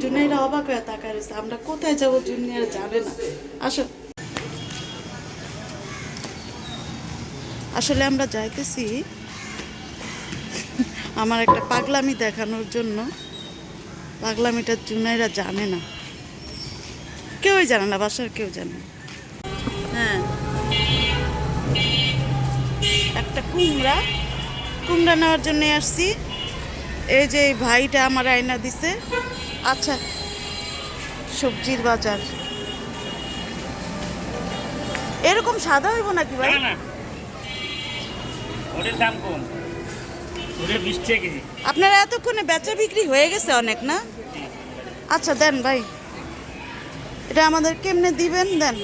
জুনাইরা অবাক হয়ে তাকায় রয়েছে। আমরা কোথায় যাব জুনিয়র জানে না? আসো। আসলে আমরা যাইতেছি আমার একটা পাগলামি দেখানোর জন্য। পাগলামিটা জুনাইরা জানে না। কেউই জানে না, বাসার কেউ জানে না। হ্যাঁ। একটা কুমড়া। কুমড়া নেওয়ার জন্য আসছি। এই যে ভাইটা আমার আয়না দিছে। আচ্ছা সবজির বাজার। এরকম সাদা হইব নাকি ভাই? ওটার দাম কম। ওটা বিশ টাকা কেজি। আপনারা এতক্ষণে বেচা বিক্রি হয়ে গেছে অনেক না? আচ্ছা দেন ভাই। এটা আমাদের কেমনে দিবেন দেন।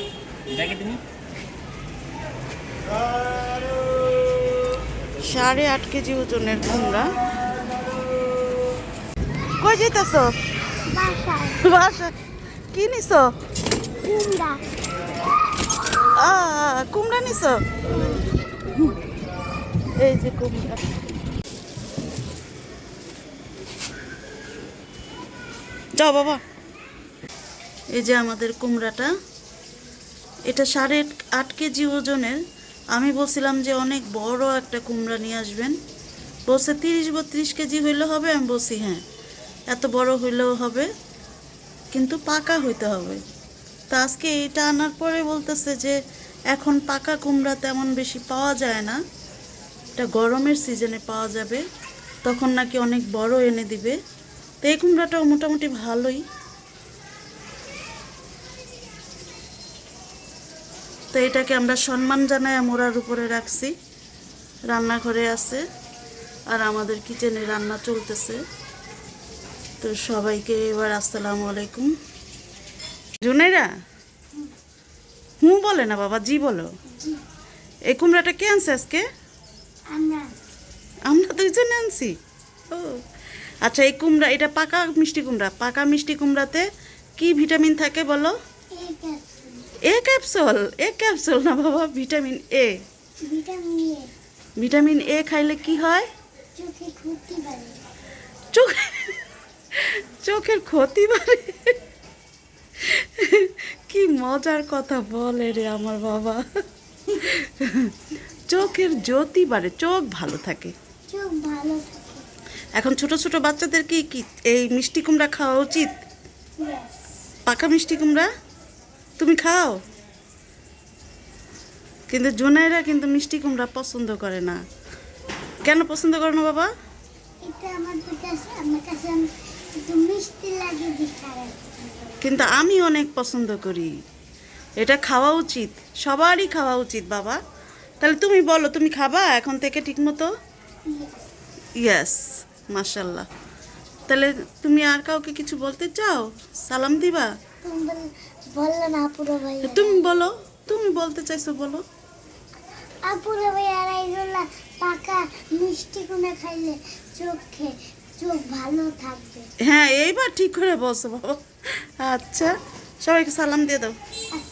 সাড়ে আট কেজি ওজনের কুমড়া। কই যেতেছ বাসায়। বাসা কি নিছ? কুমড়া। আ, কুমড়া নিছ? এই যে কুমড়া। যাও বাবা। এই যে আমাদের কুমড়াটা। এটা সাড়ে আট কেজি ওজনের। আমি বলছিলাম যে অনেক বড় একটা কুমড়া নিয়ে আসবেন। বলছে তিরিশ বত্রিশ কেজি হইলে হবে? আমি বলছি হ্যাঁ। এত বড় হইলেও হবে, কিন্তু পাকা হইতে হবে। তা আজকে এটা আনার পরে বলতেছে যে, এখন পাকা কুমড়া তেমন বেশি পাওয়া যায় না। এটা গরমের সিজনে পাওয়া যাবে, তখন নাকি অনেক বড় এনে দিবে। তো এই কুমড়াটাও মোটামুটি ভালোই। তো এটাকে আমরা সম্মান জানাই মোড়ার উপরে রাখছি। রান্নাঘরে আছে, আর আমাদের কিচেনে রান্না চলতেছে। তো সবাইকে এবার আসসালামু আলাইকুম। জুনাইরা হুঁ বলে না বাবা জি বলো। এই কুমড়াটা কে আনছে আজকে? আমরা। দুইজনে আনছি? ও আচ্ছা এই কুমড়া এটা পাকা মিষ্টি কুমড়া? পাকা মিষ্টি কুমড়াতে কি ভিটামিন থাকে বলো? A capsule. A capsule? না বাবা ভিটামিন এ। Vitamin A. খাইলে কি হয়? চোখ চোখের ক্ষতি বাড়ে। কি মজার কথা বলে রে আমার বাবা। চোখের জ্যোতি বাড়ে চোখ ভালো থাকে। এখন ছোট ছোট বাচ্চাদের কি কি এই মিষ্টি কুমড়া খাওয়া উচিত? পাকা মিষ্টি কুমড়া? তুমি খাও? কিন্তু জোনাইরা কিন্তু মিষ্টি কুমড়া পছন্দ করে না। কেন পছন্দ করে না বাবা? এটা আমাদের কাছে আমার কাছে কিন্তু আমি অনেক পছন্দ করি। এটা খাওয়া উচিত। সবারই খাওয়া উচিত বাবা। তাহলে তুমি বলো তুমি খাবা এখন থেকে ঠিকমতো? ইয়েস মাশাল্লাহ তাহলে তুমি আর কাউকে কিছু বলতে চাও? সালাম দিবা? তুমি বলো তুমি বলতে চাইছো বলো। আপুরা ভাই আর এইগুলা পাকা মিষ্টি কুমড়া খাইলে চোখে হ্যাঁ এইবার ঠিক করে বসো বাবা। আচ্ছা সবাইকে সালাম দিয়ে দাও। আসুন